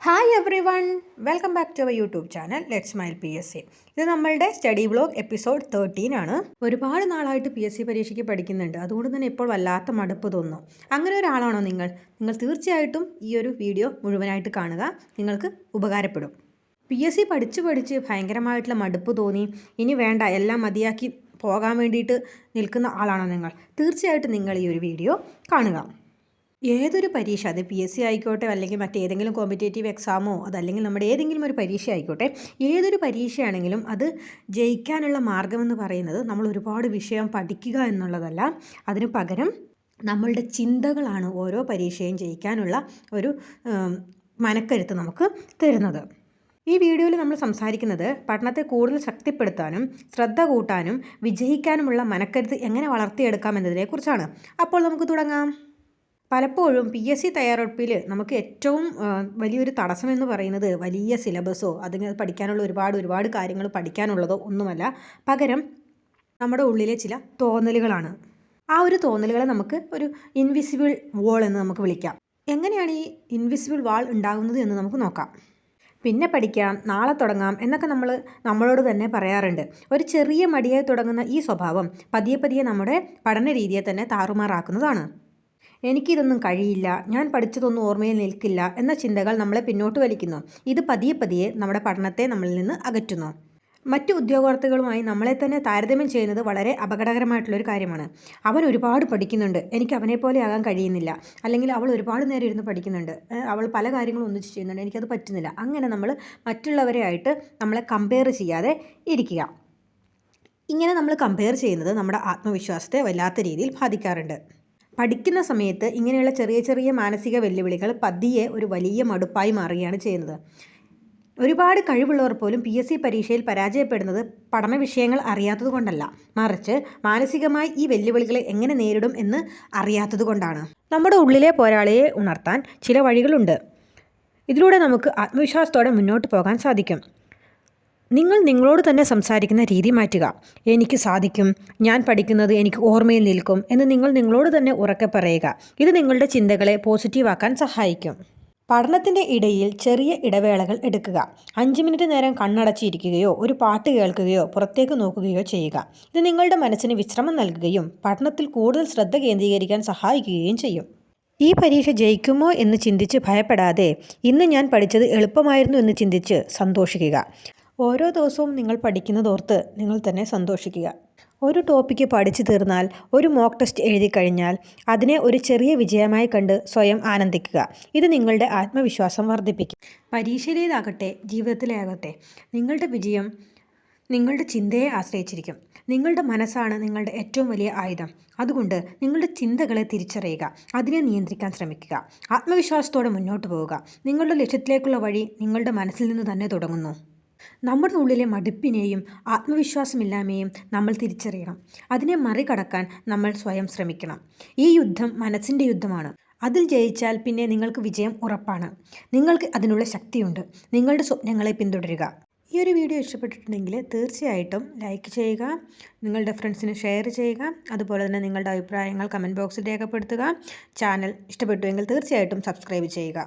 Hi everyone welcome back to our YouTube channel let smile P S C ഇത് നമ്മളുടെ study blog episode thirteen ആണ്. ഒരുപാട് നാളായിട്ട് P S C പരീക്ഷയ്ക്ക് പഠിക്കുന്നുണ്ട്. അതുകൊണ്ട് തന്നെ ഇപ്പോൾ വല്ലാത്ത മടുപ്പ് തോന്നുന്നു. അങ്ങനെ ഒരാളാണോ നിങ്ങൾ? നിങ്ങൾ തീർച്ചയായിട്ടും ഈ ഒരു വീഡിയോ മുഴുവനായിട്ട് കാണുക. നിങ്ങൾക്ക് ഉപകാരപ്പെടും. പി എസ് സി പഠിച്ച് പഠിച്ച് ഭയങ്കരമായിട്ടുള്ള മടുപ്പ് തോന്നി. ഇനി വേണ്ട എല്ലാം മതിയാക്കി പോകാൻ വേണ്ടിയിട്ട് നിൽക്കുന്ന ആളാണോ നിങ്ങൾ? തീർച്ചയായിട്ടും നിങ്ങൾ ഈ ഒരു വീഡിയോ കാണുക. ഏതൊരു പരീക്ഷ അത് പി എസ് സി ആയിക്കോട്ടെ അല്ലെങ്കിൽ മറ്റേതെങ്കിലും കോമ്പറ്റേറ്റീവ് എക്സാമോ അതല്ലെങ്കിൽ നമ്മുടെ ഏതെങ്കിലും ഒരു പരീക്ഷ ആയിക്കോട്ടെ ഏതൊരു പരീക്ഷയാണെങ്കിലും അത് ജയിക്കാനുള്ള മാർഗമെന്ന് പറയുന്നത് നമ്മൾ ഒരുപാട് വിഷയം പഠിക്കുക എന്നുള്ളതല്ല. അതിന് പകരം നമ്മളുടെ ചിന്തകളാണ് ഓരോ പരീക്ഷയും ജയിക്കാനുള്ള ഒരു മനക്കരുത്ത് നമുക്ക് തരുന്നത്. ഈ വീഡിയോയിൽ നമ്മൾ സംസാരിക്കുന്നത് പഠനത്തെ കൂടുതൽ ശക്തിപ്പെടുത്താനും ശ്രദ്ധ കൂട്ടാനും വിജയിക്കാനുമുള്ള മനക്കരുത്ത് എങ്ങനെ വളർത്തിയെടുക്കാം എന്നതിനെക്കുറിച്ചാണ്. അപ്പോൾ നമുക്ക് തുടങ്ങാം. പലപ്പോഴും പി എസ് സി തയ്യാറെടുപ്പിൽ നമുക്ക് ഏറ്റവും വലിയൊരു തടസ്സമെന്ന് പറയുന്നത് വലിയ സിലബസോ അതിന് പഠിക്കാനുള്ള ഒരുപാട് ഒരുപാട് കാര്യങ്ങൾ പഠിക്കാനുള്ളതോ ഒന്നുമല്ല. പകരം നമ്മുടെ ഉള്ളിലെ ചില തോന്നലുകളാണ്. ആ ഒരു തോന്നലുകളെ നമുക്ക് ഒരു ഇൻവിസിബിൾ വാൾ എന്ന് നമുക്ക് വിളിക്കാം. എങ്ങനെയാണ് ഈ ഇൻവിസിബിൾ വാൾ ഉണ്ടാകുന്നത് എന്ന് നമുക്ക് നോക്കാം. പിന്നെ പഠിക്കാം നാളെ തുടങ്ങാം എന്നൊക്കെ നമ്മൾ നമ്മളോട് തന്നെ പറയാറുണ്ട്. ഒരു ചെറിയ മടിയായി തുടങ്ങുന്ന ഈ സ്വഭാവം പതിയെ പതിയെ നമ്മുടെ പഠന രീതിയെ തന്നെ താറുമാറാക്കുന്നതാണ്. എനിക്കിതൊന്നും കഴിയില്ല. ഞാൻ പഠിച്ചതൊന്നും ഓർമ്മയിൽ നിൽക്കില്ല എന്ന ചിന്തകൾ നമ്മളെ പിന്നോട്ട് വലിക്കുന്നു. ഇത് പതിയെ പതിയെ നമ്മുടെ പഠനത്തെ നമ്മളിൽ നിന്ന് അകറ്റുന്നു. മറ്റു ഉദ്യോഗാർത്ഥികളുമായി നമ്മളെ തന്നെ താരതമ്യം ചെയ്യുന്നത് വളരെ അപകടകരമായിട്ടുള്ളൊരു കാര്യമാണ്. അവൻ ഒരുപാട് പഠിക്കുന്നുണ്ട്. എനിക്ക് അവനെ പോലെ ആകാൻ കഴിയുന്നില്ല. അല്ലെങ്കിൽ അവൾ ഒരുപാട് നേരം ഇരുന്ന് പഠിക്കുന്നുണ്ട്. അവൾ പല കാര്യങ്ങളും ഒന്നിച്ച് ചെയ്യുന്നുണ്ട്. എനിക്കത് പറ്റുന്നില്ല. അങ്ങനെ നമ്മൾ മറ്റുള്ളവരെ ആയിട്ട് നമ്മളെ കമ്പയർ ചെയ്യാതെ ഇരിക്കുക. ഇങ്ങനെ നമ്മൾ കമ്പയർ ചെയ്യുന്നത് നമ്മുടെ ആത്മവിശ്വാസത്തെ വല്ലാത്ത രീതിയിൽ ബാധിക്കാറുണ്ട്. പഠിക്കുന്ന സമയത്ത് ഇങ്ങനെയുള്ള ചെറിയ ചെറിയ മാനസിക വെല്ലുവിളികൾ പതിയെ ഒരു വലിയ മടുപ്പായി മാറുകയാണ് ചെയ്യുന്നത്. ഒരുപാട് കഴിവുള്ളവർ പോലും പി എസ് സി പരീക്ഷയിൽ പരാജയപ്പെടുന്നത് പഠന വിഷയങ്ങൾ അറിയാത്തത് കൊണ്ടല്ല. മറിച്ച് മാനസികമായി ഈ വെല്ലുവിളികളെ എങ്ങനെ നേരിടും എന്ന് അറിയാത്തത് കൊണ്ടാണ്. നമ്മുടെ ഉള്ളിലെ പോരാളിയെ ഉണർത്താൻ ചില വഴികളുണ്ട്. ഇതിലൂടെ നമുക്ക് ആത്മവിശ്വാസത്തോടെ മുന്നോട്ട് പോകാൻ സാധിക്കും. നിങ്ങൾ നിങ്ങളോട് തന്നെ സംസാരിക്കുന്ന രീതി മാറ്റുക. എനിക്ക് സാധിക്കും. ഞാൻ പഠിക്കുന്നത് എനിക്ക് ഓർമ്മയിൽ നിൽക്കും എന്ന് നിങ്ങൾ നിങ്ങളോട് തന്നെ ഉറക്കെ പറയുക. ഇത് നിങ്ങളുടെ ചിന്തകളെ പോസിറ്റീവാക്കാൻ സഹായിക്കും. പഠനത്തിന്റെ ഇടയിൽ ചെറിയ ഇടവേളകൾ എടുക്കുക. അഞ്ച് മിനിറ്റ് നേരം കണ്ണടച്ചിരിക്കുകയോ ഒരു പാട്ട് കേൾക്കുകയോ പുറത്തേക്ക് നോക്കുകയോ ചെയ്യുക. ഇത് നിങ്ങളുടെ മനസ്സിന് വിശ്രമം നൽകുകയും പഠനത്തിൽ കൂടുതൽ ശ്രദ്ധ കേന്ദ്രീകരിക്കാൻ സഹായിക്കുകയും ചെയ്യും. ഈ പരീക്ഷ ജയിക്കുമോ എന്ന് ചിന്തിച്ച് ഭയപ്പെടാതെ ഇന്ന് ഞാൻ പഠിച്ചത് എളുപ്പമായിരുന്നു എന്ന് ചിന്തിച്ച് സന്തോഷിക്കുക. ഓരോ ദിവസവും നിങ്ങൾ പഠിക്കുന്നതോർത്ത് നിങ്ങൾ തന്നെ സന്തോഷിക്കുക. ഒരു ടോപ്പിക്ക് പഠിച്ചു തീർന്നാൽ ഒരു മോക്ക് ടെസ്റ്റ് എഴുതി കഴിഞ്ഞാൽ അതിനെ ഒരു ചെറിയ വിജയമായി കണ്ട് സ്വയം ആനന്ദിക്കുക. ഇത് നിങ്ങളുടെ ആത്മവിശ്വാസം വർദ്ധിപ്പിക്കും. പരീക്ഷയിലേതാകട്ടെ ജീവിതത്തിലേതാകട്ടെ നിങ്ങളുടെ വിജയം നിങ്ങളുടെ ചിന്തയെ ആശ്രയിച്ചിരിക്കും. നിങ്ങളുടെ മനസ്സാണ് നിങ്ങളുടെ ഏറ്റവും വലിയ ആയുധം. അതുകൊണ്ട് നിങ്ങളുടെ ചിന്തകളെ തിരിച്ചറിയുക അതിനെ നിയന്ത്രിക്കാൻ ശ്രമിക്കുക. ആത്മവിശ്വാസത്തോടെ മുന്നോട്ട് പോവുക. നിങ്ങളുടെ ലക്ഷ്യത്തിലേക്കുള്ള വഴി നിങ്ങളുടെ മനസ്സിൽ നിന്ന് തന്നെ തുടങ്ങുന്നു. നമ്മുടെ ഉള്ളിലെ മടുപ്പിനെയും ആത്മവിശ്വാസമില്ലായ്മയും നമ്മൾ തിരിച്ചറിയണം. അതിനെ മറികടക്കാൻ നമ്മൾ സ്വയം ശ്രമിക്കണം. ഈ യുദ്ധം മനസ്സിന്റെ യുദ്ധമാണ്. അതിൽ ജയിച്ചാൽ പിന്നെ നിങ്ങൾക്ക് വിജയം ഉറപ്പാണ്. നിങ്ങൾക്ക് അതിനുള്ള ശക്തിയുണ്ട്. നിങ്ങളുടെ സ്വപ്നങ്ങളെ പിന്തുടരുക. ഈ ഒരു വീഡിയോ ഇഷ്ടപ്പെട്ടിട്ടുണ്ടെങ്കിൽ തീർച്ചയായിട്ടും ലൈക്ക് ചെയ്യുക നിങ്ങളുടെ ഫ്രണ്ട്സിന് ഷെയർ ചെയ്യുക അതുപോലെ തന്നെ നിങ്ങളുടെ അഭിപ്രായങ്ങൾ കമന്റ് ബോക്സിൽ രേഖപ്പെടുത്തുക. ചാനൽ ഇഷ്ടപ്പെട്ടുവെങ്കിൽ തീർച്ചയായിട്ടും സബ്സ്ക്രൈബ് ചെയ്യുക.